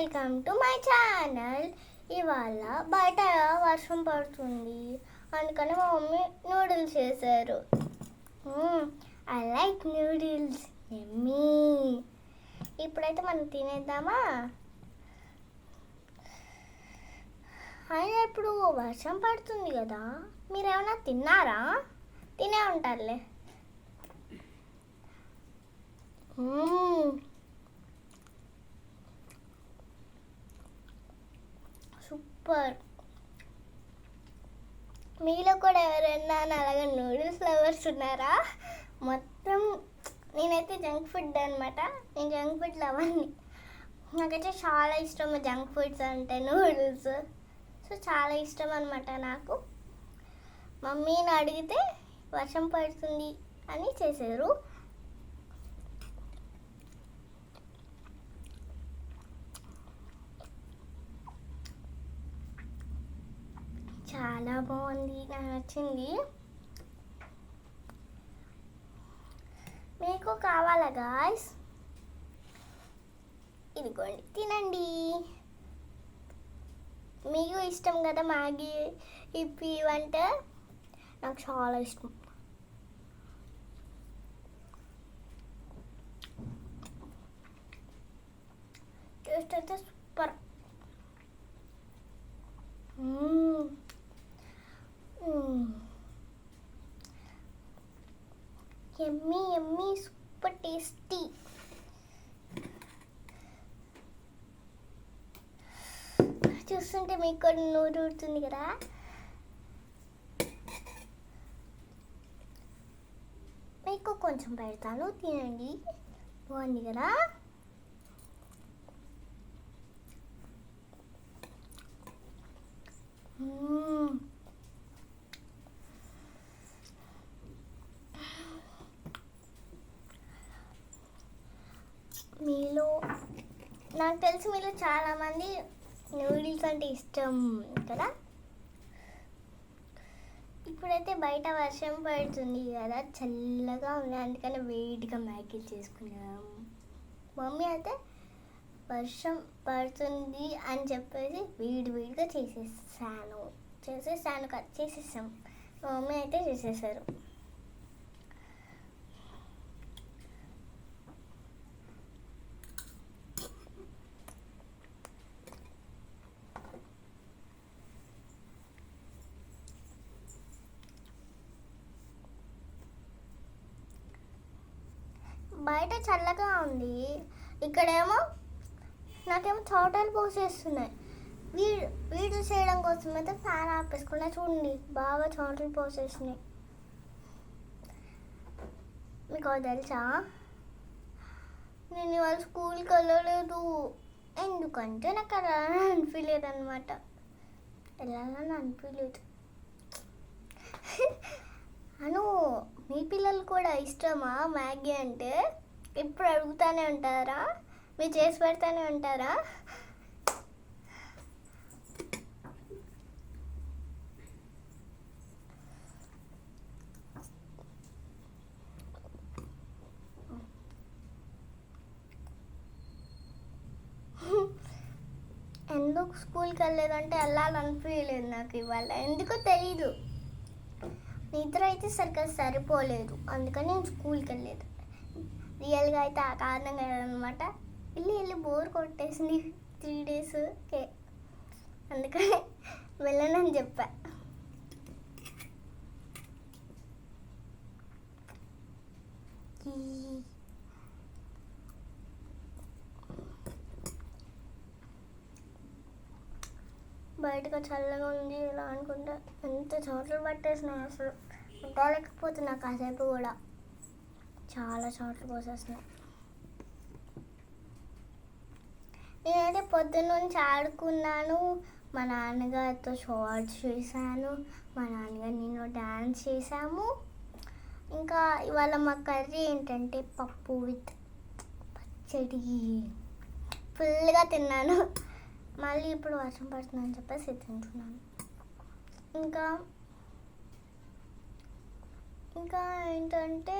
Welcome to my channel ఇవాళ బయట వర్షం పడుతుంది. అందుకని మా మమ్మీ నూడిల్స్ చేశారు. ఐ లైక్ నూడిల్స్ ఎమ్మీ ఇప్పుడైతే మనం తినేద్దామా? అయినా ఇప్పుడు వర్షం పడుతుంది కదా. మీరు ఏమైనా తిన్నారా? తినే ఉంటారులే. సూపర్ మీలో కూడా ఎవరైనా అలాగే నూడిల్స్ లవర్స్ ఉన్నారా? మొత్తం నేనైతే జంక్ ఫుడ్ అనమాట నేను జంక్ ఫుడ్ లవర్ని. నాకైతే చాలా ఇష్టం జంక్ ఫుడ్స్ అంటే నూడిల్స్. సో చాలా ఇష్టం అనమాట నాకు. మమ్మీని అడిగితే వర్షం పడుతుంది అని చేశారు. చాలా బాగుంది నాకు నచ్చింది. మీకు కావాలా గాయస్ ఇదిగోండి తినండి. మీకు ఇష్టం కదా మ్యాగీ ఇప్పి వంట? నాకు చాలా ఇష్టం టేస్ట్ అయితే సూపర్ మ్మ్. మ్మ్. Yummy yummy super tasty. చూస్తుంటే మీకు కూడా నోరు ఊరుతుంది కదా? మీకు కొంచెం పెడతాను తినండి. బాగుంది కదా? Mm. మీలో నాకు తెలిసి మీరు చాలామంది నూడిల్స్ అంటే ఇష్టం కదా? ఇప్పుడైతే బయట వర్షం పడుతుంది కదా చల్లగా ఉంది. అందుకని వేడిగా మ్యాగీ చేసుకున్నాం. మమ్మీ అయితే వర్షం పడుతుంది అని చెప్పేసి వేడి వేడిగా చేసేసాను. చేసేసాను కదా చేసేసాం. మా మమ్మీ అయితే చేసేసారు. బయట చల్లగా ఉంది. ఇక్కడేమో నాకేమో చోటలు పోసేస్తున్నాయి. వీడు వీడియో చేయడం కోసం అయితే ఫ్యాన్ ఆపేసుకున్నా చూడండి బాగా చోటలు పోసేస్తున్నాయి. మీకు అది తెలుసా? నేను ఇవాళ స్కూల్కి వెళ్ళలేదు. ఎందుకంటే నాకు అలా అనిపించలేదు అనమాట వెళ్ళాలని అనిపించలేదు అను మీ పిల్లలు కూడా ఇష్టమా మ్యాగీ అంటే? ఇప్పుడు అడుగుతానే ఉంటారా? మీరు చేసి పెడతానే ఉంటారా? ఎందుకు స్కూల్కి వెళ్ళలేదంటే వెళ్ళాలనిపించలేదు నాకు ఇవాళ. ఎందుకో తెలీదు. నిద్ర అయితే సరిగ్గా సరిపోలేదు. అందుకని నేను స్కూల్కి వెళ్ళలేదు రియల్గా అయితే ఆ కారణంగా అనమాట వెళ్ళి వెళ్ళి బోర్ కొట్టేసింది త్రీ డేస్ కే. అందుకని వెళ్ళనని చెప్పా. బయటకు చల్లగా ఉంది ఇలా అనుకుంటా ఎంత చోట్ల పట్టేసినాయి అసలు? ఉండలేకపోతున్నా కాసేపు కూడా. చాలా చోట్ల పోసేస్తున్నాయి నేనైతే పొద్దున్న నుంచి ఆడుకున్నాను. మా నాన్నగారితో షార్ట్స్ చేశాను మా నాన్నగారు నేను డ్యాన్స్ చేశాము. ఇంకా ఇవాళ మా కర్రీ ఏంటంటే పప్పు విత్ పచ్చడి. ఫుల్గా తిన్నాను. మళ్ళీ ఇప్పుడు వర్షం పడుతుందని చెప్పేసి తింటున్నాను ఇంకా ఇంకా ఏంటంటే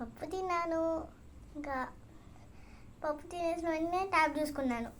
పప్పు తిన్నాను. ఇంకా పప్పు తినేసిన వెంటనే ట్యాబ్ చూసుకున్నాను